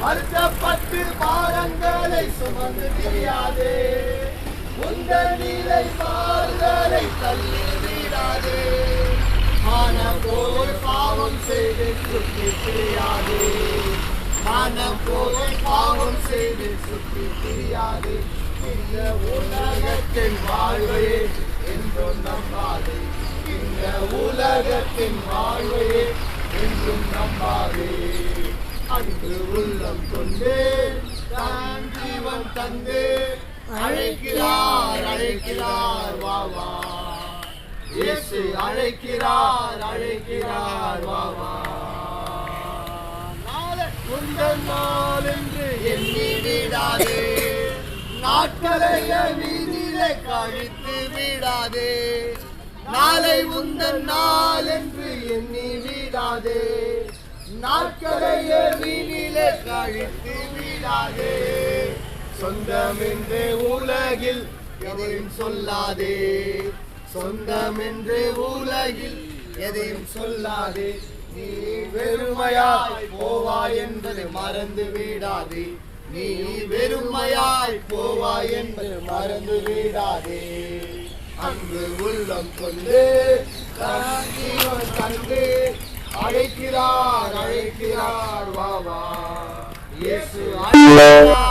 வருத்தப்பட்டு பாரங்களை சுமந்து திரியாதே. உங்கள் நிலை பால்களை தள்ளி விடாதே. மனம் போல் பாவம் செய்து சுற்றி தெரியாதே. மனம் போல் பாவம் செய்து சுற்றி தெரியாதே. இந்த உலகத்தின் வாழ்வையே என்றும் நம்பாதே. இந்த உலகத்தின் வாழ்வையே என்றும் நம்பாதே அன்பு கொண்டு தான் தந்து அழைக்கிறார் அழைக்கிறார் வா இயேசு அழைக்கிறார் அழைக்கிறார் வா வா. நாள் என்று எண்ணி விடாதே. நாட்களை கழித்து விடாதே. நாளை உந்தன் நாள் என்று எண்ணி விடாதே. நாட்களை அழித்து விடாதே சொந்தம் என்று உலகில் எதையும் சொல்லாதே. சொந்தமென்று உலகில் எதையும் சொல்லாதே. நீ வெறுமையாய் போவாய் என்பது மறந்து விடாதே. நீ வெறுமையாய் போவாய் என்பது மறந்து விடாதே. அன்பு உள்ளம் கொண்டு கண்டு அழைக்கிறார் அழைக்கிறார். இயேசு அழைக்கிறார் அழைக்கிறார்